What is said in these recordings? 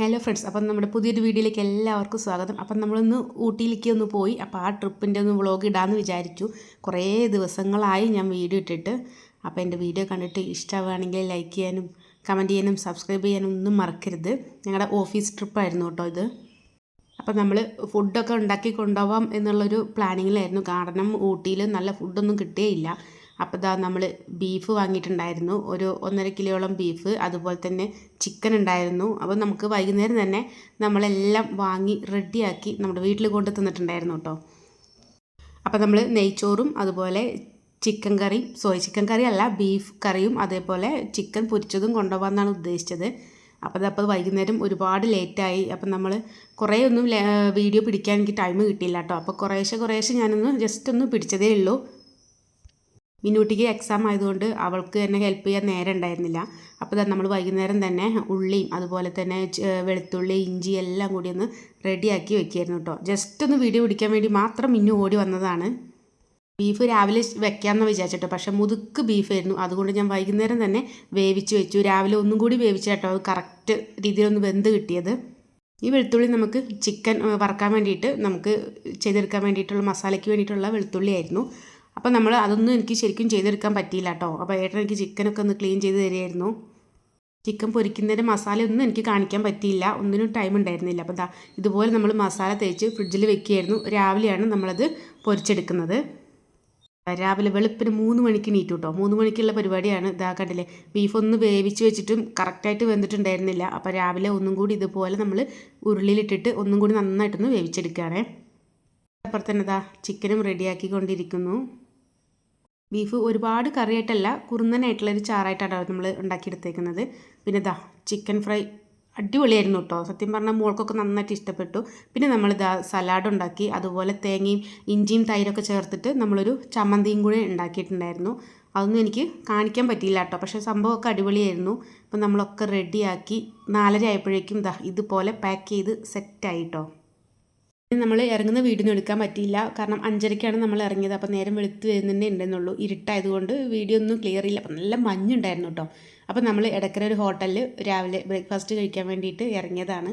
Hello friends അപ്പം നമ്മുടെ പുതിയൊരു വീഡിയോയിലേക്ക് എല്ലാവർക്കും സ്വാഗതം. അപ്പം നമ്മളൊന്ന് ഊട്ടിയിലേക്ക് ഒന്ന് പോയി. അപ്പോൾ ആ ട്രിപ്പിന്റെ ഒന്ന് വ്ളോഗ് ഇടാമെന്ന് വിചാരിച്ചു. കുറേ ദിവസങ്ങളായി ഞാൻ വീഡിയോ ഇട്ടിട്ട്. അപ്പോൾ എന്റെ വീഡിയോ കണ്ടിട്ട് ഇഷ്ടമാവുകയാണെങ്കിൽ ലൈക്ക് ചെയ്യാനും കമന്റ് ചെയ്യാനും സബ്സ്ക്രൈബ് ചെയ്യാനും ഒന്നും മറക്കരുത്. ഞങ്ങളുടെ ഓഫീസ് ട്രിപ്പായിരുന്നു കേട്ടോ ഇത്. അപ്പം നമ്മൾ ഫുഡൊക്കെ ഉണ്ടാക്കി കൊണ്ടുപോകാം എന്നുള്ളൊരു പ്ലാനിങ്ങിലായിരുന്നു കാരണം ഊട്ടിയിൽ നല്ല ഫുഡൊന്നും കിട്ടുകയില്ല അപ്പോൾ ഇതാ നമ്മൾ ബീഫ് വാങ്ങിയിട്ടുണ്ടായിരുന്നു. ഒരു ഒന്നര കിലോയോളം ബീഫ് അതുപോലെ തന്നെ ചിക്കൻ ഉണ്ടായിരുന്നു. അപ്പോൾ നമുക്ക് വൈകുന്നേരം തന്നെ നമ്മളെല്ലാം വാങ്ങി റെഡിയാക്കി നമ്മുടെ വീട്ടിൽ കൊണ്ട് തന്നിട്ടുണ്ടായിരുന്നു കേട്ടോ അപ്പോൾ നമ്മൾ നെയ്ച്ചോറും അതുപോലെ ചിക്കൻ കറിയും സോറി ചിക്കൻ കറി അല്ല ബീഫ് കറിയും അതേപോലെ ചിക്കൻ പൊരിച്ചതും കൊണ്ടുപോകാമെന്നാണ് ഉദ്ദേശിച്ചത്. അപ്പോൾ അതപ്പോൾ വൈകുന്നേരം ഒരുപാട് ലേറ്റായി. അപ്പം നമ്മൾ കുറേ ഒന്നും വീഡിയോ പിടിക്കാൻ എനിക്ക് ടൈം കിട്ടിയില്ല കേട്ടോ അപ്പോൾ കുറേശ്ശെ കുറേശ്ശെ ഞാനൊന്ന് ജസ്റ്റ് ഒന്ന് പിടിച്ചതേ ഉള്ളൂ. മിന്നൂട്ടിക്ക് എക്സാം ആയതുകൊണ്ട് അവൾക്ക് തന്നെ ഹെൽപ്പ് ചെയ്യാൻ നേരം ഉണ്ടായിരുന്നില്ല. അപ്പോൾ നമ്മൾ വൈകുന്നേരം തന്നെ ഉള്ളിയും അതുപോലെ തന്നെ വെളുത്തുള്ളി ഇഞ്ചി എല്ലാം കൂടി ഒന്ന് റെഡിയാക്കി വെക്കുകയായിരുന്നു കേട്ടോ. ജസ്റ്റ് ഒന്ന് വീഡിയോ പിടിക്കാൻ വേണ്ടി മാത്രം മിന്നു ഓടി വന്നതാണ്. ബീഫ് രാവിലെ വെക്കാമെന്ന് വിചാരിച്ചിട്ടോ പക്ഷേ മുതുക്ക് ബീഫായിരുന്നു അതുകൊണ്ട് ഞാൻ വൈകുന്നേരം തന്നെ വേവിച്ച് വെച്ചു. രാവിലെ ഒന്നും കൂടി വേവിച്ചാട്ടോ അത് കറക്റ്റ് രീതിയിലൊന്ന് വെന്ത് കിട്ടിയത്. ഈ വെളുത്തുള്ളി നമുക്ക് ചിക്കൻ വറക്കാൻ വേണ്ടിയിട്ട് നമുക്ക് ചെയ്തെടുക്കാൻ വേണ്ടിയിട്ടുള്ള മസാലയ്ക്ക് വേണ്ടിയിട്ടുള്ള വെളുത്തുള്ളി ആയിരുന്നു. അപ്പോൾ നമ്മൾ അതൊന്നും എനിക്ക് ശരിക്കും ചെയ്തെടുക്കാൻ പറ്റിയില്ല കേട്ടോ അപ്പോൾ ഏട്ടൻ എനിക്ക് ചിക്കനൊക്കെ ഒന്ന് ക്ലീൻ ചെയ്ത് തരികയായിരുന്നു. ചിക്കൻ പൊരിക്കുന്നതിന്റെ മസാല ഒന്നും എനിക്ക് കാണിക്കാൻ പറ്റിയില്ല. ഒന്നിനും ടൈം ഉണ്ടായിരുന്നില്ല. അപ്പോൾ ദാ ഇതുപോലെ നമ്മൾ മസാല തേച്ച് ഫ്രിഡ്ജിൽ വെക്കുകയായിരുന്നു. രാവിലെയാണ് നമ്മളത് പൊരിച്ചെടുക്കുന്നത്. രാവിലെ വെളുപ്പിന് മൂന്ന് മണിക്ക് നീറ്റു കേട്ടോ മൂന്ന് മണിക്കുള്ള പരിപാടിയാണ്. ഇതാ കണ്ടില്ലേ ബീഫ് ഒന്ന് വേവിച്ച് വെച്ചിട്ടും കറക്റ്റായിട്ട് വെന്തിട്ടുണ്ടായിരുന്നില്ല. അപ്പോൾ രാവിലെ ഒന്നും കൂടി ഇതുപോലെ നമ്മൾ ഉരുളിയിലിട്ടിട്ട് ഒന്നും കൂടി നന്നായിട്ടൊന്ന് വേവിച്ചെടുക്കുകയാണേ. അപ്പുറത്തന്നെ ഇതാ ചിക്കനും റെഡിയാക്കിക്കൊണ്ടിരിക്കുന്നു ബീഫ് ഒരുപാട് കറിയായിട്ടല്ല കുറുന്നനായിട്ടുള്ളൊരു ചാറായിട്ടാണ് നമ്മൾ ഉണ്ടാക്കിയെടുത്തേക്കുന്നത്. പിന്നെ ഇതാ ചിക്കൻ ഫ്രൈ അടിപൊളിയായിരുന്നു കേട്ടോ. സത്യം പറഞ്ഞാൽ മോൾക്കൊക്കെ നന്നായിട്ട് ഇഷ്ടപ്പെട്ടു. പിന്നെ നമ്മളിതാ സലാഡ് ഉണ്ടാക്കി അതുപോലെ തേങ്ങയും ഇഞ്ചിയും തൈരൊക്കെ ചേർത്തിട്ട് നമ്മളൊരു ചമ്മന്തിയും കൂടി ഉണ്ടാക്കിയിട്ടുണ്ടായിരുന്നു. അതൊന്നും എനിക്ക് കാണിക്കാൻ പറ്റിയില്ല കേട്ടോ. പക്ഷേ സംഭവമൊക്കെ അടിപൊളിയായിരുന്നു. അപ്പം നമ്മളൊക്കെ റെഡിയാക്കി നാലര ആയപ്പോഴേക്കും ഇതാ ഇതുപോലെ പാക്ക് ചെയ്ത് സെറ്റായി കേട്ടോ. നമ്മൾ ഇറങ്ങുന്ന വീഡിയോ എടുക്കാൻ പറ്റിയില്ല. കാരണം അഞ്ചരയ്ക്കാണ് നമ്മൾ ഇറങ്ങിയത്. അപ്പോൾ നേരം വെളുത്ത് വരുന്നതന്നെ ഉണ്ടെന്നുള്ളൂ. ഇരുട്ടായതുകൊണ്ട് വീഡിയോ ഒന്നും ക്ലിയർ ഇല്ല. അപ്പം നല്ല മഞ്ഞുണ്ടായിരുന്നു കേട്ടോ. അപ്പോൾ നമ്മൾ ഇടയ്ക്കര ഒരു ഹോട്ടലിൽ രാവിലെ ബ്രേക്ക്ഫാസ്റ്റ് കഴിക്കാൻ വേണ്ടിയിട്ട് ഇറങ്ങിയതാണ്.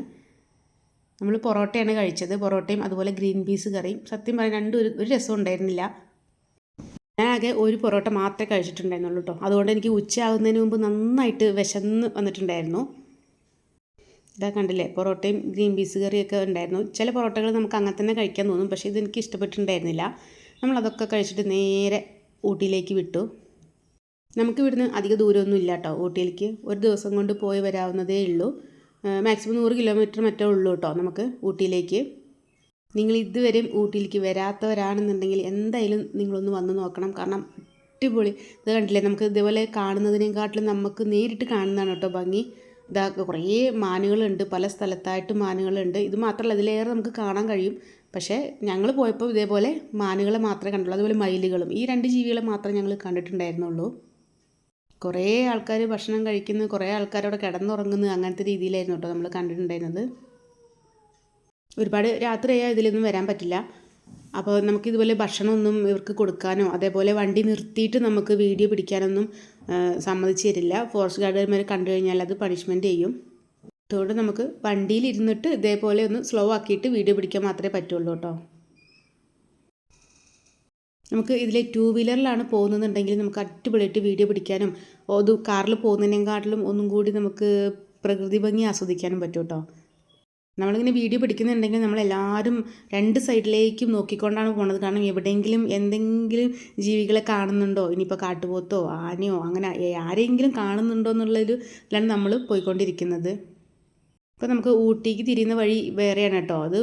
നമ്മൾ പൊറോട്ടയാണ് കഴിച്ചത്. പൊറോട്ടയും അതുപോലെ ഗ്രീൻ പീസ് കറിയും. സത്യം പറയാൻ രണ്ടും ഒരു ഒരു രസം ഉണ്ടായിരുന്നില്ല. ഞാൻ ആകെ ഒരു പൊറോട്ട മാത്രമേ കഴിച്ചിട്ടുണ്ടായിരുന്നുള്ളൂ കേട്ടോ. അതുകൊണ്ട് എനിക്ക് ഉച്ചയാകുന്നതിന് മുമ്പ് നന്നായിട്ട് വിശന്ന് വന്നിട്ടുണ്ടായിരുന്നു. ഇതാ കണ്ടില്ലേ? പൊറോട്ടയും ഗ്രീൻ പീസ് കറിയൊക്കെ ഉണ്ടായിരുന്നു. ചില പൊറോട്ടകൾ നമുക്ക് അങ്ങനെ തന്നെ കഴിക്കാൻ തോന്നും. പക്ഷേ ഇതെനിക്ക് ഇഷ്ടപ്പെട്ടിട്ടുണ്ടായിരുന്നില്ല. നമ്മളതൊക്കെ കഴിച്ചിട്ട് നേരെ ഊട്ടിയിലേക്ക് വിട്ടു. നമുക്ക് ഇവിടുന്ന് അധിക ദൂരമൊന്നും ഇല്ല കേട്ടോ ഊട്ടിയിലേക്ക്. ഒരു ദിവസം കൊണ്ട് പോയി വരാവുന്നതേ ഉള്ളൂ. മാക്സിമം നൂറ് കിലോമീറ്റർ മറ്റേ ഉള്ളൂ കേട്ടോ നമുക്ക് ഊട്ടിയിലേക്ക്. നിങ്ങൾ ഇതുവരെയും ഊട്ടിയിലേക്ക് വരാത്തവരാണെന്നുണ്ടെങ്കിൽ എന്തായാലും നിങ്ങളൊന്ന് വന്ന് നോക്കണം. കാരണം അടിപൊളി. ഇത് കണ്ടില്ലേ? നമുക്ക് ഇതേപോലെ കാണുന്നതിനെക്കാട്ടിലും നമുക്ക് നേരിട്ട് കാണുന്നതാണ് കേട്ടോ ഭംഗി. ഇതാ കുറേ മാനുകളുണ്ട് പല സ്ഥലത്തായിട്ട് മാനുകളുണ്ട്. ഇത് മാത്രമല്ല ഇതിലേറെ നമുക്ക് കാണാൻ കഴിയും. പക്ഷേ ഞങ്ങൾ പോയപ്പോൾ ഇതേപോലെ മാനുകളെ മാത്രമേ കണ്ടുള്ളൂ. അതുപോലെ മയിലുകളും ഈ രണ്ട് ജീവികളെ മാത്രമേ ഞങ്ങൾ കണ്ടിട്ടുണ്ടായിരുന്നുള്ളൂ. കുറേ ആൾക്കാർ ഭക്ഷണം കഴിക്കുന്നു കുറേ ആൾക്കാർ അവിടെ കിടന്നുറങ്ങുന്നു അങ്ങനത്തെ രീതിയിലായിരുന്നു കേട്ടോ നമ്മൾ കണ്ടിട്ടുണ്ടായിരുന്നത്. ഒരുപാട് രാത്രിയായാൽ ഇതിലൊന്നും വരാൻ പറ്റില്ല. അപ്പോൾ നമുക്ക് ഇതുപോലെ ഭക്ഷണമൊന്നും ഇവർക്ക് കൊടുക്കാനോ അതേപോലെ വണ്ടി നിർത്തിയിട്ട് നമുക്ക് വീഡിയോ പിടിക്കാനൊന്നും സമ്മതിച്ചു തരില്ല. ഫോറസ്റ്റ് ഗാർഡുകാർ കണ്ടു കഴിഞ്ഞാൽ അത് പണിഷ്മെന്റ് ചെയ്യും. അതുകൊണ്ട് നമുക്ക് വണ്ടിയിൽ ഇരുന്നിട്ട് ഇതേപോലെ ഒന്ന് സ്ലോ ആക്കിയിട്ട് വീഡിയോ പിടിക്കാൻ മാത്രമേ പറ്റുള്ളൂ കേട്ടോ. നമുക്ക് ഇതിലെ ടൂ വീലറിലാണ് പോകുന്നതെന്നുണ്ടെങ്കിൽ നമുക്ക് അടിപൊളിയായിട്ട് വീഡിയോ പിടിക്കാനും അത് കാറിൽ പോകുന്നതിനെക്കാട്ടിലും ഒന്നും കൂടി നമുക്ക് പ്രകൃതി ഭംഗി ആസ്വദിക്കാനും പറ്റും കേട്ടോ. നമ്മളിങ്ങനെ വീഡിയോ പിടിക്കുന്നുണ്ടെങ്കിൽ നമ്മളെല്ലാവരും രണ്ട് സൈഡിലേക്കും നോക്കിക്കൊണ്ടാണ് പോണത്. കാരണം എവിടെയെങ്കിലും എന്തെങ്കിലും ജീവികളെ കാണുന്നുണ്ടോ? ഇനിയിപ്പോൾ കാട്ടുപോത്തോ ആനയോ അങ്ങനെ ആരെങ്കിലും കാണുന്നുണ്ടോ എന്നുള്ളൊരു ഇതിലാണ് നമ്മൾ പോയിക്കൊണ്ടിരിക്കുന്നത്. ഇപ്പോൾ നമുക്ക് ഊട്ടിക്ക് തിരിയുന്ന വഴി വേറെയാണ് കേട്ടോ. അത്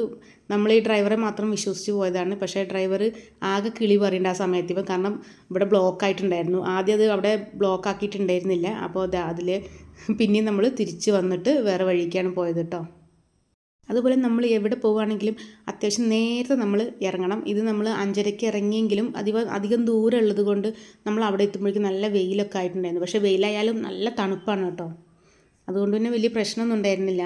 നമ്മൾ ഈ ഡ്രൈവറെ മാത്രം വിശ്വസിച്ച് പോയതാണ്. പക്ഷേ ഡ്രൈവർ ആകെ കിളി പറയേണ്ട ആ സമയത്ത്. ഇപ്പം കാരണം ഇവിടെ ബ്ലോക്ക് ആയിട്ടുണ്ടായിരുന്നു. ആദ്യം അത് അവിടെ ബ്ലോക്ക് ആക്കിയിട്ടുണ്ടായിരുന്നില്ല. അപ്പോൾ അതിൽ പിന്നെയും നമ്മൾ തിരിച്ച് വന്നിട്ട് വേറെ വഴിക്കാണ് പോയത് കേട്ടോ. അതുപോലെ നമ്മൾ എവിടെ പോവുകയാണെങ്കിലും അത്യാവശ്യം നേരത്തെ നമ്മൾ ഇറങ്ങണം. ഇത് നമ്മൾ അഞ്ചരയ്ക്ക് ഇറങ്ങിയെങ്കിലും അധികം അധികം ദൂരം ഉള്ളത് കൊണ്ട് നമ്മൾ അവിടെ എത്തുമ്പോഴേക്കും നല്ല വെയിലൊക്കെ ആയിട്ടുണ്ടായിരുന്നു. പക്ഷേ വെയിലായാലും നല്ല തണുപ്പാണ് കേട്ടോ. അതുകൊണ്ട് തന്നെ വലിയ പ്രശ്നമൊന്നും ഉണ്ടായിരുന്നില്ല.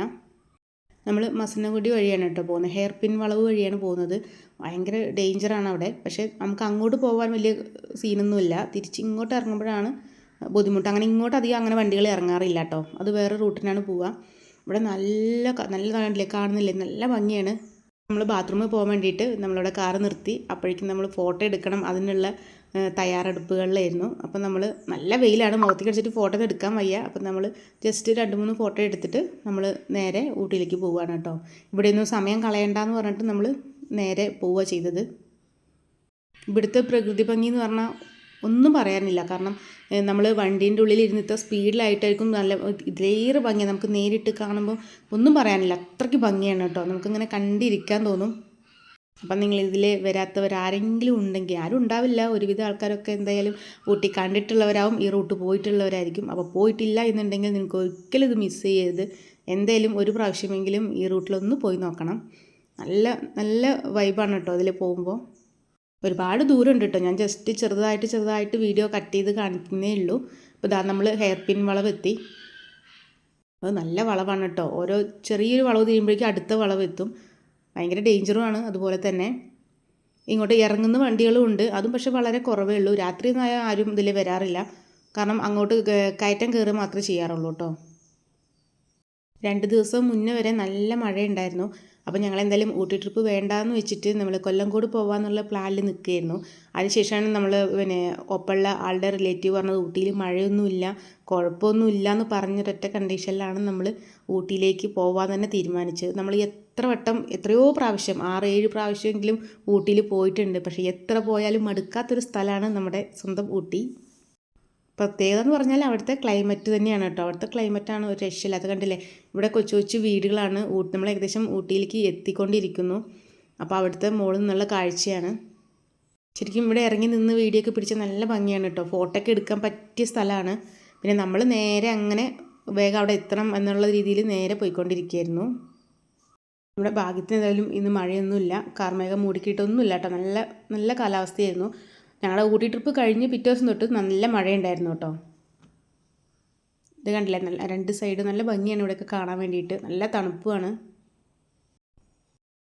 നമ്മൾ മസനഗുഡി വഴിയാണ് കേട്ടോ പോകുന്നത്. ഹെയർ പിൻ വളവ് വഴിയാണ് പോകുന്നത്. ഭയങ്കര ഡേഞ്ചറാണ് അവിടെ. പക്ഷേ നമുക്ക് അങ്ങോട്ട് പോകാൻ വലിയ സീനൊന്നുമില്ല. തിരിച്ച് ഇങ്ങോട്ട് ഇറങ്ങുമ്പോഴാണ് ബുദ്ധിമുട്ട്. അങ്ങനെ ഇങ്ങോട്ട് അധികം അങ്ങനെ വണ്ടികൾ ഇറങ്ങാറില്ല കേട്ടോ. അത് വേറെ റൂട്ടിനാണ് പോവുക. ഇവിടെ നല്ല നല്ല കണ്ടില്ലേ? കാണുന്നില്ലേ? നല്ല ഭംഗിയാണ്. നമ്മൾ ബാത്റൂമിൽ പോകാൻ വേണ്ടിയിട്ട് നമ്മളിവിടെ കാറ് നിർത്തി. അപ്പോഴേക്കും നമ്മൾ ഫോട്ടോ എടുക്കണം. അതിനുള്ള തയ്യാറെടുപ്പുകളിലായിരുന്നു. അപ്പം നമ്മൾ നല്ല വെയിലാണ്. മുഖത്തേക്ക് അടിച്ചിട്ട് ഫോട്ടോ എടുക്കാൻ വയ്യ. അപ്പം നമ്മൾ ജസ്റ്റ് രണ്ട് മൂന്ന് ഫോട്ടോ എടുത്തിട്ട് നമ്മൾ നേരെ ഊട്ടിയിലേക്ക് പോവുകയാണ് കേട്ടോ. ഇവിടെയൊന്നും സമയം കളയണ്ടെന്ന് പറഞ്ഞിട്ട് നമ്മൾ നേരെ പോവുക ചെയ്തത്. ഇവിടുത്തെ പ്രകൃതി ഭംഗി എന്ന് പറഞ്ഞാൽ ഒന്നും പറയാനില്ല. കാരണം നമ്മൾ വണ്ടീന്റെ ഉള്ളിൽ ഇരുന്നിട്ട് സ്പീഡിലായിട്ടായിരിക്കും നല്ല ഇതിലേറെ ഭംഗിയാണ് നമുക്ക് നേരിട്ട് കാണുമ്പോൾ ഒന്നും പറയാനില്ല. അത്രയ്ക്ക് ഭംഗിയാണ് കേട്ടോ. നമുക്കിങ്ങനെ കണ്ടിരിക്കാൻ തോന്നും. അപ്പം നിങ്ങൾ ഇതിൽ വരാത്തവർ ആരെങ്കിലും ഉണ്ടെങ്കിൽ ആരും ഉണ്ടാവില്ല. ഒരുവിധ ആൾക്കാരൊക്കെ എന്തായാലും ഊട്ടി കണ്ടിട്ടുള്ളവരാവും ഈ റൂട്ട് പോയിട്ടുള്ളവരായിരിക്കും. അപ്പോൾ പോയിട്ടില്ല എന്നുണ്ടെങ്കിൽ നിങ്ങൾക്ക് ഒരിക്കലും ഇത് മിസ് ചെയ്യരുത്. എന്തായാലും ഒരു പ്രാവശ്യമെങ്കിലും ഈ റൂട്ടിലൊന്ന് പോയി നോക്കണം. നല്ല നല്ല വൈബാണ് കേട്ടോ അതിൽ പോകുമ്പോൾ ഒരുപാട് ദൂരം ഉണ്ട് കേട്ടോ. ഞാൻ ജസ്റ്റ് ചെറുതായിട്ട് ചെറുതായിട്ട് വീഡിയോ കട്ട് ചെയ്ത് കാണിക്കുന്നേ ഉള്ളൂ. അപ്പോൾ ഇതാ നമ്മൾ ഹെയർ പിൻ വളവെത്തി അത് നല്ല വളവാണ് കേട്ടോ. ഓരോ ചെറിയൊരു വളവ് തീരുമ്പോഴേക്കും അടുത്ത വളവ് എത്തും. ഭയങ്കര ഡേഞ്ചറുമാണ് അതുപോലെ തന്നെ ഇങ്ങോട്ട് ഇറങ്ങുന്ന വണ്ടികളും ഉണ്ട്. അതും പക്ഷേ വളരെ കുറവേ ഉള്ളൂ. രാത്രി ആരും ഇതിൽ വരാറില്ല. കാരണം അങ്ങോട്ട് കയറ്റം കയറുക മാത്രമേ ചെയ്യാറുള്ളൂ കേട്ടോ. രണ്ട് ദിവസം മുന്നേ വരെ നല്ല മഴയുണ്ടായിരുന്നു. അപ്പോൾ ഞങ്ങൾ എന്തായാലും ഊട്ടി ട്രിപ്പ് വേണ്ടാന്ന് വെച്ചിട്ട് നമ്മൾ കൊല്ലംകോട് പോകാമെന്നുള്ള പ്ലാനിൽ നിൽക്കുകയായിരുന്നു. അതിനുശേഷമാണ് നമ്മൾ പിന്നെ ഒപ്പമുള്ള ആളുടെ റിലേറ്റീവ് പറഞ്ഞത് ഊട്ടിയിൽ മഴയൊന്നുമില്ല കുഴപ്പമൊന്നുമില്ല എന്ന് പറഞ്ഞൊരൊറ്റ കണ്ടീഷനിലാണ് നമ്മൾ ഊട്ടിയിലേക്ക് പോകാൻ തന്നെ തീരുമാനിച്ചത്. നമ്മൾ എത്ര വട്ടം എത്രയോ പ്രാവശ്യം ആറ് ഏഴ് പ്രാവശ്യമെങ്കിലും ഊട്ടിയിൽ പോയിട്ടുണ്ട്. പക്ഷേ എത്ര പോയാലും മടുക്കാത്തൊരു സ്ഥലമാണ് നമ്മുടെ സ്വന്തം ഊട്ടി. പ്രത്യേകത എന്ന് പറഞ്ഞാൽ അവിടുത്തെ ക്ലൈമറ്റ് തന്നെയാണ് കേട്ടോ. അവിടുത്തെ ക്ലൈമറ്റാണ് ഒരു രക്ഷയില്ലാത്ത കണ്ടില്ലേ? ഇവിടെ കൊച്ചു കൊച്ചു വീടുകളാണ് ഊട്ടി നമ്മൾ ഏകദേശം ഊട്ടിയിലേക്ക് എത്തിക്കൊണ്ടിരിക്കുന്നു. അപ്പോൾ അവിടുത്തെ മുകളിൽ നിന്നുള്ള കാഴ്ചയാണ്. ശരിക്കും ഇവിടെ ഇറങ്ങി നിന്ന് വീഡിയോ ഒക്കെ പിടിച്ച നല്ല ഭംഗിയാണ് കേട്ടോ. ഫോട്ടോ ഒക്കെ എടുക്കാൻ പറ്റിയ സ്ഥലമാണ്. പിന്നെ നമ്മൾ നേരെ അങ്ങനെ വേഗം അവിടെ എത്തണം എന്നുള്ള രീതിയിൽ നേരെ പോയിക്കൊണ്ടിരിക്കുകയായിരുന്നു. നമ്മുടെ ഭാഗ്യത്തിന് ഏതായാലും ഇന്ന് മഴയൊന്നുമില്ല. കാർമേഘം മൂടിക്കിട്ടൊന്നുമില്ല കേട്ടോ. നല്ല നല്ല കാലാവസ്ഥയായിരുന്നു. ഞങ്ങളുടെ ഊട്ടി ട്രിപ്പ് കഴിഞ്ഞ് പിറ്റേ ദിവസം തൊട്ട് നല്ല മഴയുണ്ടായിരുന്നു കേട്ടോ. ഇത് കണ്ടില്ലേ? നല്ല രണ്ട് സൈഡ് നല്ല ഭംഗിയാണ് ഇവിടെയൊക്കെ കാണാൻ വേണ്ടിയിട്ട്. നല്ല തണുപ്പുമാണ്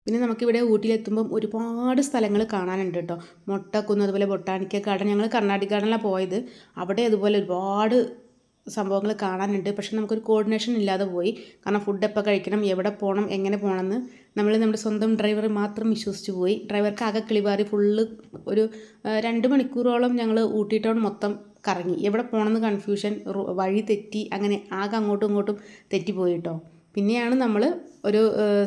പിന്നെ നമുക്കിവിടെ ഊട്ടിയിലെത്തുമ്പം ഒരുപാട് സ്ഥലങ്ങൾ കാണാനുണ്ട് കേട്ടോ. മൊട്ടക്കുന്ന് അതുപോലെ ബൊട്ടാണിക്കൽ ഗാർഡൻ. ഞങ്ങൾ കർണാടക ഗാർഡനിലാണ് പോയത്. അവിടെ അതുപോലെ ഒരുപാട് സംഭവങ്ങൾ കാണാനുണ്ട്. പക്ഷെ നമുക്കൊരു കോർഡിനേഷൻ ഇല്ലാതെ പോയി. കാരണം ഫുഡ് എപ്പോൾ കഴിക്കണം എവിടെ പോകണം എങ്ങനെ പോകണമെന്ന് നമ്മൾ നമ്മുടെ സ്വന്തം ഡ്രൈവർ മാത്രം വിശ്വസിച്ച് പോയി. ഡ്രൈവർക്ക് ആകെ കിളിപാറി ഫുള്ള് ഒരു രണ്ട് മണിക്കൂറോളം ഞങ്ങൾ ഊട്ടി ടൗൺ മൊത്തം കറങ്ങി. എവിടെ പോകണമെന്ന് കൺഫ്യൂഷൻ വഴി തെറ്റി അങ്ങനെ ആകെ അങ്ങോട്ടും ഇങ്ങോട്ടും തെറ്റിപ്പോയി കേട്ടോ പിന്നെയാണ് നമ്മൾ ഒരു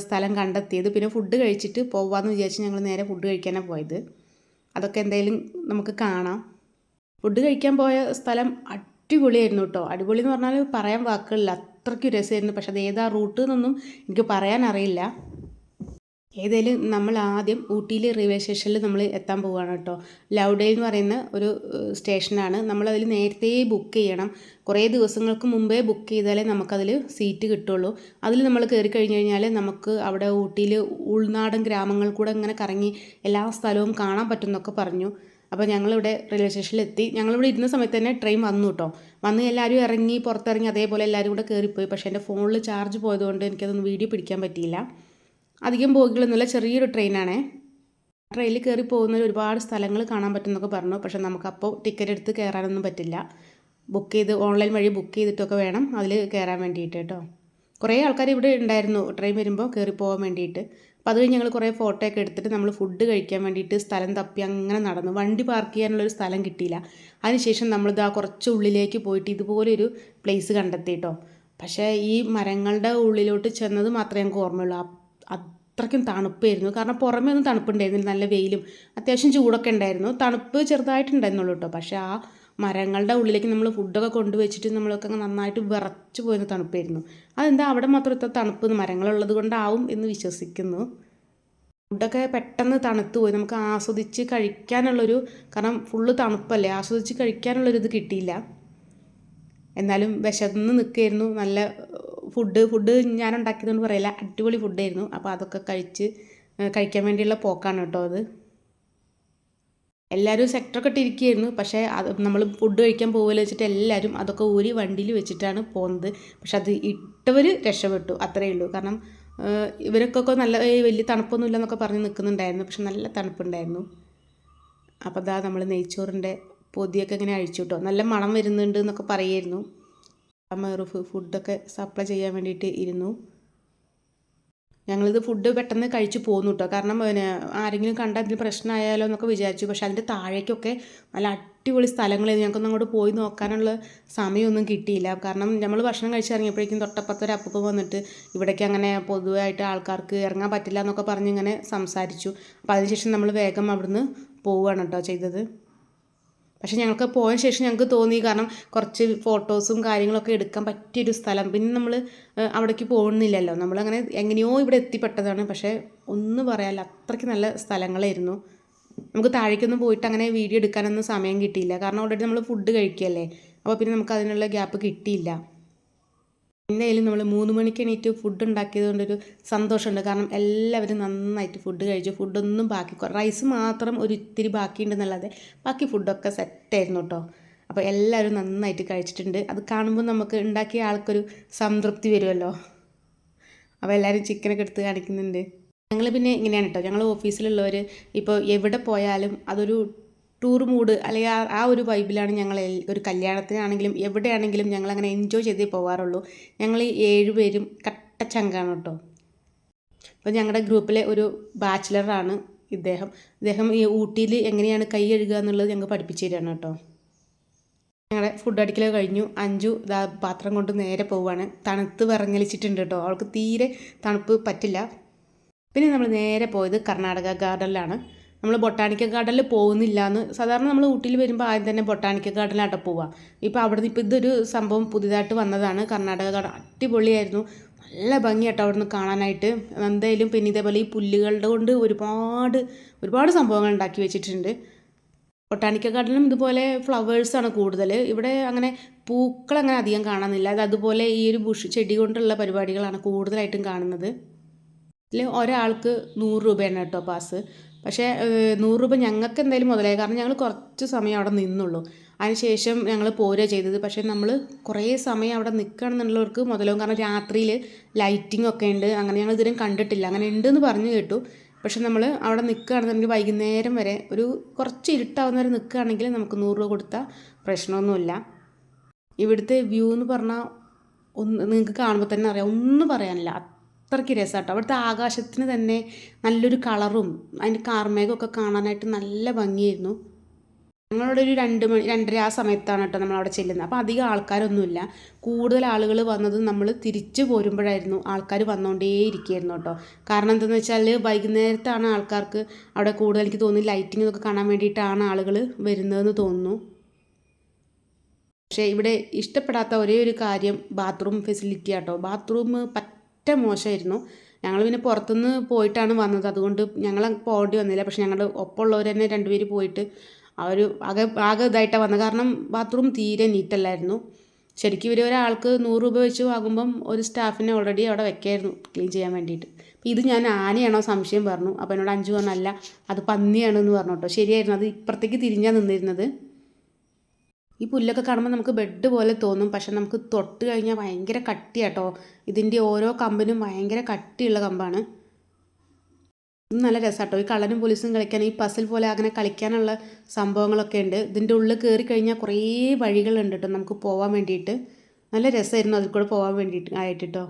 സ്ഥലം കണ്ടെത്തിയത്. പിന്നെ ഫുഡ് കഴിച്ചിട്ട് പോവാമെന്ന് വിചാരിച്ച് ഞങ്ങൾ നേരെ ഫുഡ് കഴിക്കാനാണ് പോയത്. അതൊക്കെ എന്തായാലും നമുക്ക് കാണാം. ഫുഡ് കഴിക്കാൻ പോയ സ്ഥലം അടിപൊളിയായിരുന്നു കേട്ടോ. അടിപൊളി എന്ന് പറഞ്ഞാൽ പറയാൻ വാക്കുകളില്ല. അത്രയ്ക്ക് രസമായിരുന്നു. പക്ഷെ അത് ഏതാ റൂട്ട് എന്നൊന്നും എനിക്ക് പറയാൻ അറിയില്ല. ഏതായാലും നമ്മൾ ആദ്യം ഊട്ടിയിൽ റെയിൽവേ സ്റ്റേഷനിൽ നമ്മൾ എത്താൻ പോവുകയാണ് കേട്ടോ. ലൗഡേൽ എന്ന് പറയുന്ന ഒരു സ്റ്റേഷനാണ് നമ്മളതിൽ നേരത്തെ ബുക്ക് ചെയ്യണം. കുറേ ദിവസങ്ങൾക്ക് മുമ്പേ ബുക്ക് ചെയ്താലേ നമുക്കതിൽ സീറ്റ് കിട്ടുള്ളൂ. അതിൽ നമ്മൾ കയറി കഴിഞ്ഞ് കഴിഞ്ഞാൽ നമുക്ക് അവിടെ ഊട്ടിയിൽ ഉൾനാടൻ ഗ്രാമങ്ങൾ കൂടെ ഇങ്ങനെ കറങ്ങി എല്ലാ സ്ഥലവും കാണാൻ പറ്റുമെന്നൊക്കെ പറഞ്ഞു. അപ്പോൾ ഞങ്ങളിവിടെ റെയിൽവേ സ്റ്റേഷനിലെത്തി ഞങ്ങളിവിടെ ഇരുന്ന സമയത്ത് തന്നെ ട്രെയിൻ വന്നു കേട്ടോ വന്ന് എല്ലാവരും ഇറങ്ങി പുറത്തിറങ്ങി അതേപോലെ എല്ലാവരും കൂടെ കയറിപ്പോയി പക്ഷേ എന്റെ ഫോണിൽ ചാർജ് പോയതുകൊണ്ട് എനിക്കതൊന്നും വീഡിയോ പിടിക്കാൻ പറ്റിയില്ല. അധികം ബോഗികളൊന്നുമില്ല ചെറിയൊരു ട്രെയിനാണേ ട്രെയിനിൽ കയറി പോകുന്നതിൽ ഒരുപാട് സ്ഥലങ്ങൾ കാണാൻ പറ്റുമെന്നൊക്കെ പറഞ്ഞു. പക്ഷെ നമുക്കപ്പോൾ ടിക്കറ്റ് എടുത്ത് കയറാനൊന്നും പറ്റില്ല. ബുക്ക് ചെയ്ത് ഓൺലൈൻ വഴി ബുക്ക് ചെയ്തിട്ടൊക്കെ വേണം അതിൽ കയറാൻ വേണ്ടിയിട്ട് കേട്ടോ കുറേ ആൾക്കാർ ഇവിടെ ഉണ്ടായിരുന്നു. ട്രെയിൻ വരുമ്പോൾ കയറി പോകാൻ വേണ്ടിയിട്ട്. അപ്പോൾ അത് കഴിഞ്ഞ് ഞങ്ങൾ കുറേ ഫോട്ടോ ഒക്കെ എടുത്തിട്ട് നമ്മൾ ഫുഡ് കഴിക്കാൻ വേണ്ടിയിട്ട് സ്ഥലം തപ്പി അങ്ങനെ നടന്നു. വണ്ടി പാർക്ക് ചെയ്യാനുള്ളൊരു സ്ഥലം കിട്ടിയില്ല. അതിനുശേഷം നമ്മളിതാ കുറച്ച് ഉള്ളിലേക്ക് പോയിട്ട് ഇതുപോലൊരു പ്ലേസ് കണ്ടെത്തി കേട്ടോ പക്ഷേ ഈ മരങ്ങളുടെ ഉള്ളിലോട്ട് ചെന്നത് മാത്രമേ ഞങ്ങൾക്ക് ഓർമ്മയുള്ളൂ. അത്രയ്ക്കും തണുപ്പായിരുന്നു. കാരണം പുറമേ ഒന്നും തണുപ്പുണ്ടായിരുന്നില്ല. നല്ല വെയിലും അത്യാവശ്യം ചൂടൊക്കെ ഉണ്ടായിരുന്നു. തണുപ്പ് ചെറുതായിട്ടുണ്ടായിരുന്നുള്ളൂ കേട്ടോ പക്ഷേ ആ മരങ്ങളുടെ ഉള്ളിലേക്ക് നമ്മൾ ഫുഡൊക്കെ കൊണ്ടുവച്ചിട്ട് നമ്മളൊക്കെ നന്നായിട്ട് വിറച്ച് പോയിരുന്ന തണുപ്പായിരുന്നു. അതെന്താ അവിടെ മാത്രം ഇത്ര തണുപ്പ്? മരങ്ങളുള്ളത് കൊണ്ടാവും എന്ന് വിശ്വസിക്കുന്നു. ഫുഡൊക്കെ പെട്ടെന്ന് തണുത്തു പോയി. നമുക്ക് ആസ്വദിച്ച് കഴിക്കാനുള്ളൊരു കാരണം ഫുള്ള് തണുപ്പല്ലേ? ആസ്വദിച്ച് കഴിക്കാനുള്ളൊരു ഇത് കിട്ടിയില്ല. എന്നാലും വിശന്ന് നിൽക്കുകയായിരുന്നു. നല്ല ഫുഡ് ഫുഡ് ഞാൻ ഉണ്ടാക്കിയതുകൊണ്ട് പറയില്ല. അടിപൊളി ഫുഡായിരുന്നു അപ്പോൾ അതൊക്കെ കഴിച്ച് കഴിക്കാൻ വേണ്ടിയുള്ള പോക്കാണ് കേട്ടോ അത്. എല്ലാവരും സെക്ടറൊക്കെ ഇട്ടിരിക്കുകയായിരുന്നു പക്ഷേ അത് നമ്മൾ ഫുഡ് കഴിക്കാൻ പോകുമല്ലോ വെച്ചിട്ട് എല്ലാവരും അതൊക്കെ ഊരി വണ്ടിയിൽ വെച്ചിട്ടാണ് പോകുന്നത് പക്ഷെ അത് ഇട്ടവർ രക്ഷപ്പെട്ടു. അത്രയേ ഉള്ളൂ. കാരണം ഇവരൊക്കെ നല്ല വലിയ തണുപ്പൊന്നും ഇല്ലെന്നൊക്കെ പറഞ്ഞ് നിൽക്കുന്നുണ്ടായിരുന്നു. പക്ഷെ നല്ല തണുപ്പുണ്ടായിരുന്നു. അപ്പോൾ അതാ നമ്മൾ നെയ്ച്ചോറിന്റെ പൊതിയൊക്കെ ഇങ്ങനെ അഴിച്ചു കേട്ടോ നല്ല മണം വരുന്നുണ്ട് എന്നൊക്കെ പറയായിരുന്നു അമ്മ ഫുഡൊക്കെ സപ്ലൈ ചെയ്യാൻ വേണ്ടിയിട്ട് ഇരുന്നു. ഞങ്ങളിത് ഫുഡ് പെട്ടെന്ന് കഴിച്ച് പോന്നു കേട്ടോ കാരണം പിന്നെ ആരെങ്കിലും കണ്ട അതിന് പ്രശ്നമായാലോ എന്നൊക്കെ വിചാരിച്ചു. പക്ഷേ അതിന്റെ താഴേക്കൊക്കെ നല്ല അടിപൊളി സ്ഥലങ്ങളായിരുന്നു. ഞങ്ങൾക്കൊന്നും അങ്ങോട്ട് പോയി നോക്കാനുള്ള സമയമൊന്നും കിട്ടിയില്ല. കാരണം നമ്മൾ ഭക്ഷണം കഴിച്ചിറങ്ങിയപ്പോഴേക്കും തൊട്ടപ്പുറത്തൊരു അപ്പൂപ്പ് വന്നിട്ട് ഇവിടേക്ക് അങ്ങനെ പൊതുവായിട്ട് ആൾക്കാർക്ക് ഇറങ്ങാൻ പറ്റില്ല എന്നൊക്കെ പറഞ്ഞ് ഇങ്ങനെ സംസാരിച്ചു. അപ്പോൾ അതിനുശേഷം നമ്മൾ വേഗം അവിടുന്ന് പോവുകയാണ് കേട്ടോ ചെയ്തത്. പക്ഷേ ഞങ്ങൾക്ക് പോയ ശേഷം ഞങ്ങൾക്ക് തോന്നി കാരണം കുറച്ച് ഫോട്ടോസും കാര്യങ്ങളൊക്കെ എടുക്കാൻ പറ്റിയൊരു സ്ഥലം. പിന്നെ നമ്മൾ അവിടേക്ക് പോകുന്നില്ലല്ലോ. നമ്മളങ്ങനെ എങ്ങനെയോ ഇവിടെ എത്തിപ്പെട്ടതാണ്. പക്ഷേ ഒന്ന് പറയാനില്ല. അത്രയ്ക്ക് നല്ല സ്ഥലങ്ങളായിരുന്നു. നമുക്ക് താഴേക്കൊന്നും പോയിട്ട് അങ്ങനെ വീഡിയോ എടുക്കാനൊന്നും സമയം കിട്ടിയില്ല. കാരണം ഓൾറെഡി നമ്മൾ ഫുഡ് കഴിക്കുകയല്ലേ. അപ്പോൾ പിന്നെ നമുക്ക് അതിനുള്ള ഗ്യാപ്പ് കിട്ടിയില്ല. എന്തായാലും നമ്മൾ മൂന്ന് മണിക്ക് എണീറ്റ് ഫുഡ് ഉണ്ടാക്കിയത് കൊണ്ടൊരു സന്തോഷമുണ്ട്. കാരണം എല്ലാവരും നന്നായിട്ട് ഫുഡ് കഴിച്ചു. ഫുഡൊന്നും ബാക്കി റൈസ് മാത്രം ഒരു ഇത്തിരി ബാക്കിയുണ്ടെന്നല്ലാതെ ബാക്കി ഫുഡൊക്കെ സെറ്റായിരുന്നു കേട്ടോ അപ്പോൾ എല്ലാവരും നന്നായിട്ട് കഴിച്ചിട്ടുണ്ട്. അത് കാണുമ്പോൾ നമുക്ക് ഉണ്ടാക്കിയ ആൾക്കൊരു സംതൃപ്തി വരുമല്ലോ അപ്പോൾ എല്ലാവരും ചിക്കനൊക്കെ എടുത്ത് കാണിക്കുന്നുണ്ട്. ഞങ്ങൾ പിന്നെ ഇങ്ങനെയാണ് കേട്ടോ ഞങ്ങൾ ഓഫീസിലുള്ളവർ ഇപ്പോൾ എവിടെ പോയാലും അതൊരു ടൂർ മൂഡ് അല്ലെങ്കിൽ ആ ഒരു വൈബിലാണ് ഞങ്ങൾ ഒരു കല്യാണത്തിനാണെങ്കിലും എവിടെയാണെങ്കിലും ഞങ്ങൾ അങ്ങനെ എൻജോയ് ചെയ്തേ പോകാറുള്ളൂ ഞങ്ങൾ ഈ ഏഴുപേരും കട്ട ചങ്കാണ് കേട്ടോ. അപ്പോൾ ഞങ്ങളുടെ ഗ്രൂപ്പിലെ ഒരു ബാച്ചിലറാണ് ഇദ്ദേഹം. ഇദ്ദേഹം ഈ ഊട്ടിയിൽ എങ്ങനെയാണ് കൈ കഴുകുക എന്നുള്ളത് ഞങ്ങൾ പഠിപ്പിച്ചു തരികയാണ് കേട്ടോ. ഞങ്ങളുടെ ഫുഡ് അടിക്കൽ കഴിഞ്ഞു. അഞ്ചു ഇതാ പാത്രം കൊണ്ട് നേരെ പോവുകയാണ് തണുത്ത് വിറങ്ങലിച്ചിട്ടുണ്ട് കേട്ടോ. അവൾക്ക് തീരെ തണുപ്പ് പറ്റില്ല. പിന്നെ നമ്മൾ നേരെ പോയത് കർണാടക ഗാർഡനിലാണ് നമ്മൾ ബൊട്ടാണിക്കൽ ഗാർഡനിൽ പോകുന്നില്ല എന്ന് സാധാരണ നമ്മൾ ഊട്ടിയിൽ വരുമ്പോൾ ആദ്യം തന്നെ ബൊട്ടാണിക്കൽ ഗാർഡനിലാട്ടോ പോവുക ഇപ്പോൾ അവിടെ ഇപ്പോൾ ഇതൊരു സംഭവം പുതിയതായിട്ട് വന്നതാണ്. കർണാടക ഗാർഡൻ അടിപൊളിയായിരുന്നു. നല്ല ഭംഗിയാട്ടോ അവിടെ നിന്ന് കാണാനായിട്ട്. എന്തായാലും പിന്നെ ഇതേപോലെ ഈ പുല്ലുകളുടെ കൊണ്ട് ഒരുപാട് ഒരുപാട് സംഭവങ്ങൾ ഉണ്ടാക്കി വെച്ചിട്ടുണ്ട്. ബൊട്ടാണിക്കൽ ഗാർഡനിലും ഇതുപോലെ ഫ്ലവേഴ്സാണ് കൂടുതൽ ഇവിടെ അങ്ങനെ പൂക്കൾ അങ്ങനെ അധികം കാണുന്നില്ല അത് അതുപോലെ ഈ ഒരു ബുഷ് ചെടി കൊണ്ടുള്ള പരിപാടികളാണ് കൂടുതലായിട്ടും കാണുന്നത്. ഇതിൽ ഒരാൾക്ക് നൂറ് രൂപയാണ് കേട്ടോ പാസ്. പക്ഷേ നൂറ് രൂപ ഞങ്ങൾക്ക് എന്തായാലും മുതലായി. കാരണം ഞങ്ങൾ കുറച്ച് സമയം അവിടെ നിന്നുള്ളൂ. അതിനുശേഷം ഞങ്ങൾ പോരുക ചെയ്തത്. പക്ഷേ നമ്മൾ കുറേ സമയം അവിടെ നിൽക്കുകയാണെന്നുള്ളവർക്ക് മുതലാവും. കാരണം രാത്രിയിൽ ലൈറ്റിംഗ് ഒക്കെ ഉണ്ട്. അങ്ങനെ ഞങ്ങൾ ഇതുവരെയും കണ്ടിട്ടില്ല. അങ്ങനെ ഉണ്ടെന്ന് പറഞ്ഞു കേട്ടു. പക്ഷെ നമ്മൾ അവിടെ നിൽക്കുകയാണെന്നുണ്ടെങ്കിൽ വൈകുന്നേരം വരെ ഒരു കുറച്ച് ഇരുട്ടാവുന്ന വരെ നിൽക്കുകയാണെങ്കിൽ നമുക്ക് നൂറ് രൂപ കൊടുത്താൽ പ്രശ്നമൊന്നുമില്ല. ഇവിടുത്തെ വ്യൂ എന്ന് പറഞ്ഞാൽ ഒന്ന് നിങ്ങൾക്ക് കാണുമ്പോൾ തന്നെ അറിയാം. ഒന്നും പറയാനില്ല. അത്രയ്ക്ക് രസമാട്ടോ അവിടുത്തെ ആകാശത്തിന് തന്നെ നല്ലൊരു കളറും അതിന്റെ കാർമേഘമൊക്കെ കാണാനായിട്ട് നല്ല ഭംഗിയായിരുന്നു. ഞങ്ങളുടെ ഒരു രണ്ട് മണി രണ്ടര ആ സമയത്താണ് കേട്ടോ നമ്മൾ അവിടെ ചെല്ലുന്നത്. അപ്പോൾ അധികം ആൾക്കാരൊന്നുമില്ല. കൂടുതൽ ആളുകൾ വന്നത് നമ്മൾ തിരിച്ചു പോരുമ്പോഴായിരുന്നു ആൾക്കാർ വന്നുകൊണ്ടേ ഇരിക്കുകയായിരുന്നു കേട്ടോ. കാരണം എന്താണെന്ന് വെച്ചാൽ വൈകുന്നേരത്താണ് ആൾക്കാർക്ക് അവിടെ കൂടുതൽ എനിക്ക് തോന്നുന്നു ലൈറ്റിംഗ് ഒക്കെ കാണാൻ വേണ്ടിയിട്ടാണ് ആളുകൾ വരുന്നതെന്ന് തോന്നുന്നു. പക്ഷേ ഇവിടെ ഇഷ്ടപ്പെടാത്ത ഒരേ ഒരു കാര്യം ബാത്റൂം ഫെസിലിറ്റി ആട്ടോ ബാത്റൂം പറ്റ ഒറ്റ മോശമായിരുന്നു. ഞങ്ങൾ പിന്നെ പുറത്തുനിന്ന് പോയിട്ടാണ് വന്നത്. അതുകൊണ്ട് ഞങ്ങൾ പോകേണ്ടി വന്നില്ല. പക്ഷെ ഞങ്ങളുടെ ഒപ്പമുള്ളവർ തന്നെ രണ്ടുപേര് പോയിട്ട് അവർ ആകെ ആകെ ഇതായിട്ടാണ് വന്നത്. കാരണം ബാത്റൂം തീരെ നീറ്റല്ലായിരുന്നു. ശരിക്കും ഇവർ ഒരാൾക്ക് നൂറ് രൂപ വെച്ച് വാങ്ങുമ്പം ഒരു സ്റ്റാഫിനെ ഓൾറെഡി അവിടെ വെക്കായിരുന്നു ക്ലീൻ ചെയ്യാൻ വേണ്ടിയിട്ട്. അപ്പോൾ ഇത് ഞാൻ ആനയാണോ സംശയം പറഞ്ഞു. അപ്പോൾ എന്നോട് അഞ്ചു പറഞ്ഞല്ല അത് പന്നിയാണെന്ന് പറഞ്ഞു കേട്ടോ. ശരിയായിരുന്നു. അത് ഇപ്പുറത്തേക്ക് തിരിഞ്ഞാണ് നിന്നിരുന്നത്. ഈ പുല്ലൊക്കെ കാണുമ്പോൾ നമുക്ക് ബെഡ് പോലെ തോന്നും. പക്ഷെ നമുക്ക് തൊട്ട് കഴിഞ്ഞാൽ ഭയങ്കര കട്ടിയാട്ടോ ഇതിന്റെ ഓരോ കമ്പിനും ഭയങ്കര കട്ടിയുള്ള കമ്പാണ്. നല്ല രസമാട്ടോ ഈ കള്ളനും പോലീസും കളിക്കാൻ ഈ പസിൽ പോലെ അങ്ങനെ കളിക്കാനുള്ള സംഭവങ്ങളൊക്കെ ഉണ്ട്. ഇതിന്റെ ഉള്ളിൽ കയറി കഴിഞ്ഞാൽ കുറേ വഴികളുണ്ട് കേട്ടോ നമുക്ക് പോകാൻ വേണ്ടിയിട്ട്. നല്ല രസമായിരുന്നു അതിൽ കൂടെ പോകാൻ വേണ്ടിയിട്ട് ആയിട്ടോ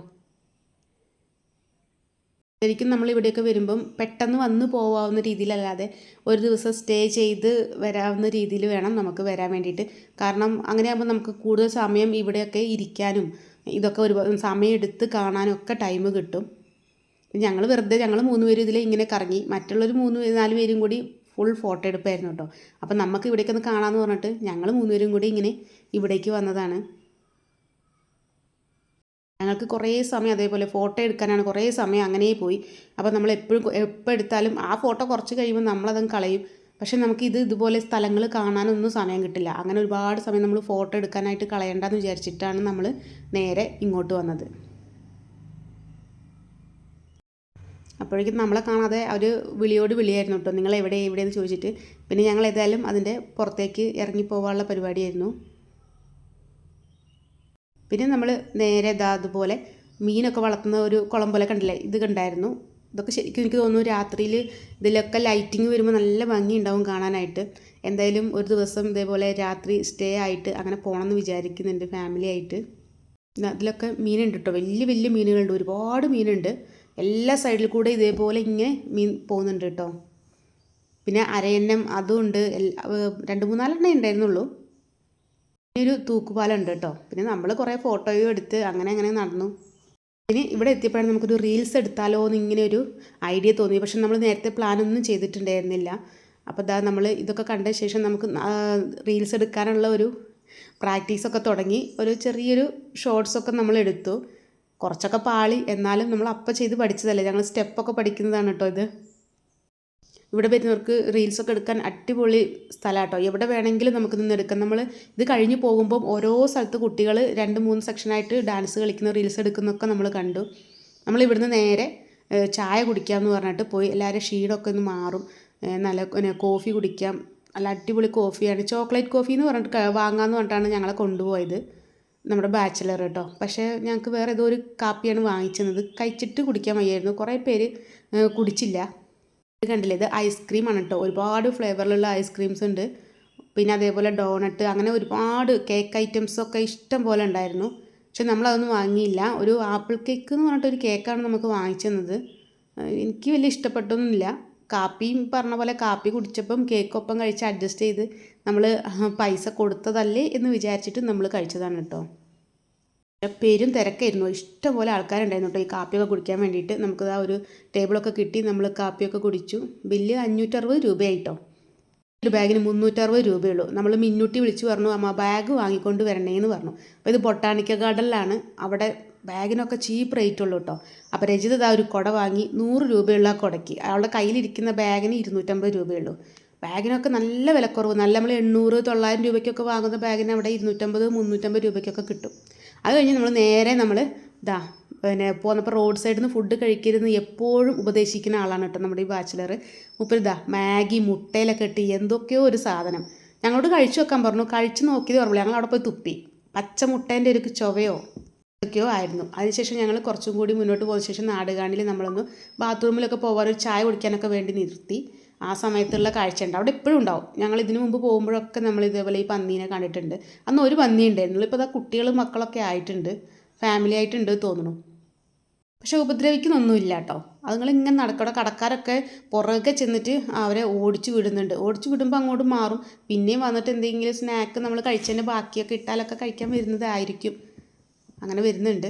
ശരിക്കും നമ്മൾ ഇവിടെയൊക്കെ വരുമ്പം പെട്ടെന്ന് വന്ന് പോവാവുന്ന രീതിയിലല്ലാതെ ഒരു ദിവസം സ്റ്റേ ചെയ്ത് വരാവുന്ന രീതിയിൽ വേണം നമുക്ക് വരാൻ വേണ്ടിയിട്ട്. കാരണം അങ്ങനെയാകുമ്പോൾ നമുക്ക് കൂടുതൽ സമയം ഇവിടെയൊക്കെ ഇരിക്കാനും ഇതൊക്കെ ഒരു സമയം എടുത്ത് കാണാനും ഒക്കെ ടൈം കിട്ടും. ഞങ്ങൾ വെറുതെ ഞങ്ങൾ മൂന്ന് പേരും ഇതിൽ ഇങ്ങനെ കറങ്ങി മറ്റുള്ളൊരു മൂന്ന് നാല് പേരും കൂടി ഫുൾ ഫോട്ടോ എടുപ്പായിരുന്നു കേട്ടോ. അപ്പം നമുക്ക് ഇവിടേക്കൊന്ന് കാണാമെന്ന് പറഞ്ഞിട്ട് ഞങ്ങൾ മൂന്നുപേരും കൂടി ഇങ്ങനെ ഇവിടേക്ക് വന്നതാണ്. ഞങ്ങൾക്ക് കുറേ സമയം അതേപോലെ ഫോട്ടോ എടുക്കാനാണ് കുറേ സമയം അങ്ങനെ പോയി. അപ്പോൾ നമ്മൾ എപ്പോഴും എപ്പോൾ എടുത്താലും ആ ഫോട്ടോ കുറച്ച് കഴിയുമ്പോൾ നമ്മളതങ്ങ് കളയും. പക്ഷേ നമുക്ക് ഇത് ഇതുപോലെ സ്ഥലങ്ങൾ കാണാനൊന്നും സമയം കിട്ടില്ല. അങ്ങനെ ഒരുപാട് സമയം നമ്മൾ ഫോട്ടോ എടുക്കാനായിട്ട് കളയണ്ടെന്ന് വിചാരിച്ചിട്ടാണ് നമ്മൾ നേരെ ഇങ്ങോട്ട് വന്നത്. അപ്പോഴേക്കും നമ്മളെ കാണാതെ അവർ വിളിയോട് വിളിയായിരുന്നു കേട്ടോ. നിങ്ങൾ എവിടെ എവിടെയെന്ന് ചോദിച്ചിട്ട്. പിന്നെ ഞങ്ങൾ ഏതായാലും അതിന്റെ പുറത്തേക്ക് ഇറങ്ങി പോകാനുള്ള പരിപാടിയായിരുന്നു. പിന്നെ നമ്മൾ നേരെ ഇതാ അതുപോലെ മീനൊക്കെ വളർത്തുന്ന ഒരു കുളം പോലെ കണ്ടില്ലേ? ഇത് കണ്ടായിരുന്നു. ഇതൊക്കെ ശരിക്കും എനിക്ക് തോന്നുന്നു രാത്രിയിൽ ഇതിലൊക്കെ ലൈറ്റിങ് വരുമ്പോൾ നല്ല ഭംഗിയുണ്ടാവും കാണാനായിട്ട്. എന്തായാലും ഒരു ദിവസം ഇതേപോലെ രാത്രി സ്റ്റേ ആയിട്ട് അങ്ങനെ പോകണമെന്ന് വിചാരിക്കുന്നുണ്ട് ഫാമിലി ആയിട്ട്. അതിലൊക്കെ മീനുണ്ട് കേട്ടോ വലിയ വലിയ മീനുകളുണ്ട്. ഒരുപാട് മീനുണ്ട്. എല്ലാ സൈഡിൽ കൂടെ ഇതേപോലെ ഇങ്ങനെ മീൻ പോകുന്നുണ്ട് കേട്ടോ പിന്നെ അരയന്നം അതും ഉണ്ട്. രണ്ട് മൂന്നാലെണ്ണേ ഉണ്ടായിരുന്നുള്ളൂ. ഒരു തൂക്കുപാലം ഉണ്ട് കേട്ടോ പിന്നെ നമ്മൾ കുറേ ഫോട്ടോയും എടുത്ത് അങ്ങനെ അങ്ങനെ നടന്നു. ഇനി ഇവിടെ എത്തിയപ്പോഴാണ് നമുക്കൊരു റീൽസ് എടുത്താലോ എന്ന് ഇങ്ങനെ ഒരു ഐഡിയ തോന്നി. പക്ഷെ നമ്മൾ നേരത്തെ പ്ലാനൊന്നും ചെയ്തിട്ടുണ്ടായിരുന്നില്ല. അപ്പോൾ ഇതാ നമ്മൾ ഇതൊക്കെ കണ്ട ശേഷം നമുക്ക് റീൽസ് എടുക്കാനുള്ള ഒരു പ്രാക്ടീസൊക്കെ തുടങ്ങി. ഒരു ചെറിയൊരു ഷോർട്സൊക്കെ നമ്മൾ എടുത്തു. കുറച്ചൊക്കെ പാളി. എന്നാലും നമ്മൾ അപ്പം ചെയ്ത് പഠിച്ചതല്ലേ. ഞങ്ങൾ സ്റ്റെപ്പൊക്കെ പഠിക്കുന്നതാണ് കേട്ടോ ഇത്. ഇവിടെ വരുന്നവർക്ക് റീൽസൊക്കെ എടുക്കാൻ അടിപൊളി സ്ഥലമാട്ടോ എവിടെ വേണമെങ്കിലും നമുക്ക് നിന്ന് എടുക്കാം. നമ്മൾ ഇത് കഴിഞ്ഞ് പോകുമ്പോൾ ഓരോ സ്ഥലത്ത് കുട്ടികൾ രണ്ട് മൂന്ന് സെക്ഷനായിട്ട് ഡാൻസ് കളിക്കുന്ന റീൽസ് എടുക്കുന്നൊക്കെ നമ്മൾ കണ്ടു. നമ്മൾ ഇവിടുന്ന് നേരെ ചായ കുടിക്കാമെന്ന് പറഞ്ഞിട്ട് പോയി. എല്ലാവരും ക്ഷീണമൊക്കെ ഒന്ന് മാറും. നല്ല കോഫി കുടിക്കാം. നല്ല അടിപൊളി കോഫിയാണ് ചോക്ലേറ്റ് കോഫി എന്ന് പറഞ്ഞിട്ട് വാങ്ങാമെന്ന് പറഞ്ഞിട്ടാണ് ഞങ്ങളെ കൊണ്ടുപോയത്. നമ്മുടെ ബാച്ചിലർ കേട്ടോ പക്ഷേ ഞങ്ങൾക്ക് വേറെ ഏതോ ഒരു കാപ്പിയാണ് വാങ്ങിച്ചത്. കഴിച്ചിട്ട് കുടിക്കാൻ വയ്യായിരുന്നു. കുറേ പേര് കുടിച്ചില്ല. ഇത് കണ്ടില്ലേ ഇത് ഐസ്ക്രീമാണ് കേട്ടോ ഒരുപാട് ഫ്ലേവറിലുള്ള ഐസ്ക്രീംസ് ഉണ്ട്. പിന്നെ അതേപോലെ ഡോണട്ട് അങ്ങനെ ഒരുപാട് കേക്ക് ഐറ്റംസൊക്കെ ഇഷ്ടം പോലെ ഉണ്ടായിരുന്നു. പക്ഷെ നമ്മളതൊന്നും വാങ്ങിയില്ല. ഒരു ആപ്പിൾ കേക്ക് എന്ന് പറഞ്ഞിട്ട് ഒരു കേക്കാണ് നമുക്ക് വാങ്ങിച്ചു തന്നത്. എനിക്ക് വലിയ ഇഷ്ടപ്പെട്ടൊന്നുമില്ല. കാപ്പിയും പറഞ്ഞ പോലെ കാപ്പി കുടിച്ചപ്പം കേക്കൊപ്പം കഴിച്ച് അഡ്ജസ്റ്റ് ചെയ്ത് നമ്മൾ പൈസ കൊടുത്തതല്ലേ എന്ന് വിചാരിച്ചിട്ട് നമ്മൾ കഴിച്ചതാണ് കേട്ടോ പേരും തിരക്കായിരുന്നു. ഇഷ്ടംപോലെ ആൾക്കാരുണ്ടായിരുന്നു കേട്ടോ ഈ കാപ്പിയൊക്കെ കുടിക്കാൻ വേണ്ടിയിട്ട്. നമുക്ക് ആ ഒരു ടേബിളൊക്കെ കിട്ടി. നമ്മൾ കാപ്പിയൊക്കെ കുടിച്ചു. ബില്ല് അഞ്ഞൂറ്ററുപത് രൂപയായിട്ടോ. ഒരു ബാഗിന് മുന്നൂറ്ററുപത് രൂപയുള്ളൂ. നമ്മൾ മിന്നൂട്ടി വിളിച്ചു പറഞ്ഞു അമ്മ ബാഗ് വാങ്ങിക്കൊണ്ട് വരണേന്ന് പറഞ്ഞു. അപ്പോൾ ഇത് ബൊട്ടാണിക്കൽ ഗാർഡനിലാണ്. അവിടെ ബാഗിനൊക്കെ ചീപ്പ് റേറ്റ് ഉള്ളൂ കേട്ടോ അപ്പോൾ രജിത ഇതാ ഒരു കുട വാങ്ങി നൂറ് രൂപയുള്ള ആ കുടയ്ക്ക്. അവളുടെ കയ്യിലിരിക്കുന്ന ബാഗിന് ഇരുന്നൂറ്റമ്പത് രൂപയുള്ളൂ. ബാഗിനൊക്കെ നല്ല വിലക്കുറവ്. നല്ല നമ്മൾ എണ്ണൂറ് തൊള്ളായിരം രൂപയ്ക്കൊക്കെ വാങ്ങുന്ന ബാഗിന് അവിടെ ഇരുന്നൂറ്റമ്പത് മുന്നൂറ്റമ്പത് രൂപയ്ക്കൊക്കെ കിട്ടും. അത് കഴിഞ്ഞ് നമ്മൾ നേരെ നമ്മൾ ഇതാ പിന്നെ പോന്നപ്പോൾ റോഡ് സൈഡിൽ നിന്ന് ഫുഡ് കഴിക്കരുതെന്ന് എപ്പോഴും ഉപദേശിക്കുന്ന ആളാണ് കേട്ടോ നമ്മുടെ ഈ ബാച്ചിലർ മുപ്പരിതാ മാഗി മുട്ടയിലൊക്കെ ഇട്ട് എന്തൊക്കെയോ ഒരു സാധനം. ഞങ്ങളോട് കഴിച്ചു വെക്കാൻ പറഞ്ഞു. കഴിച്ച് നോക്കിയത് പറഞ്ഞു ഞങ്ങൾ അവിടെ പോയി തുപ്പി. പച്ച മുട്ടേന്റെ ഒരു ചൊവയോ ഒക്കെയോ ആയിരുന്നു. അതിനുശേഷം ഞങ്ങൾ കുറച്ചും കൂടി മുന്നോട്ട് പോയ ശേഷം നാടുകാണിൽ നമ്മളൊന്ന് ബാത്റൂമിലൊക്കെ പോകാൻ ഒരു ചായ കുടിക്കാനൊക്കെ വേണ്ടി നിർത്തി. ആ സമയത്തുള്ള കാഴ്ച ഉണ്ട് അവിടെ എപ്പോഴും ഉണ്ടാവും. ഞങ്ങൾ ഇതിനു മുമ്പ് പോകുമ്പോഴൊക്കെ നമ്മൾ ഇതേപോലെ ഈ പന്നീനെ കണ്ടിട്ടുണ്ട്. അന്ന് ഒരു പന്നി ഉണ്ടായിരുന്നു. ഇപ്പോൾ അതാ കുട്ടികളും മക്കളൊക്കെ ആയിട്ടുണ്ട്. ഫാമിലി ആയിട്ടുണ്ട് തോന്നുന്നു. പക്ഷെ ഉപദ്രവിക്കുന്നൊന്നുമില്ല കേട്ടോ. അതുങ്ങൾ ഇങ്ങനെ നടക്കട കടക്കാരൊക്കെ പുറകെ ചെന്നിട്ട് അവരെ ഓടിച്ചു വിടുന്നുണ്ട്. ഓടിച്ചു വിടുമ്പോൾ അങ്ങോട്ട് മാറും. പിന്നെയും വന്നിട്ട് എന്തെങ്കിലും സ്നാക്ക് നമ്മൾ കഴിച്ചതിന്റെ ബാക്കിയൊക്കെ ഇട്ടാലൊക്കെ കഴിക്കാൻ വരുന്നതായിരിക്കും. അങ്ങനെ വരുന്നുണ്ട്.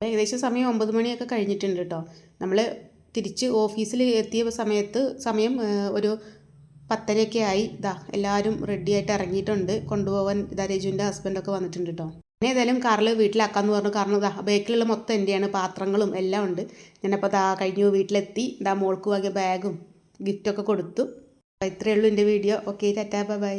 ഏകദേശം സമയം ഒമ്പത് മണിയൊക്കെ കഴിഞ്ഞിട്ടുണ്ട് കേട്ടോ. നമ്മൾ തിരിച്ച് ഓഫീസിൽ എത്തിയ സമയത്ത് സമയം ഒരു പത്തരയൊക്കെ ആയി. ഇതാ എല്ലാവരും റെഡിയായിട്ട് ഇറങ്ങിയിട്ടുണ്ട്. കൊണ്ടുപോകാൻ ഇതാ രജുവിന്റെ ഹസ്ബൻഡൊക്കെ വന്നിട്ടുണ്ട് കേട്ടോ പിന്നെ ഏതായാലും കാറിൽ വീട്ടിലാക്കാമെന്ന് പറഞ്ഞു. കാരണം ഇതാ ബേക്കിലുള്ള മൊത്തം എന്റെയാണ് പാത്രങ്ങളും എല്ലാം ഉണ്ട്. ഞാനപ്പോൾ ദാ കഴിഞ്ഞു വീട്ടിലെത്തി. ഇതാ മോൾക്ക് വാങ്ങിയ ബാഗും ഗിഫ്റ്റൊക്കെ കൊടുത്തു. അപ്പോൾ ഇത്രയേ ഉള്ളൂ എന്റെ വീഡിയോ ഓക്കെ ടാറ്റാ ബൈ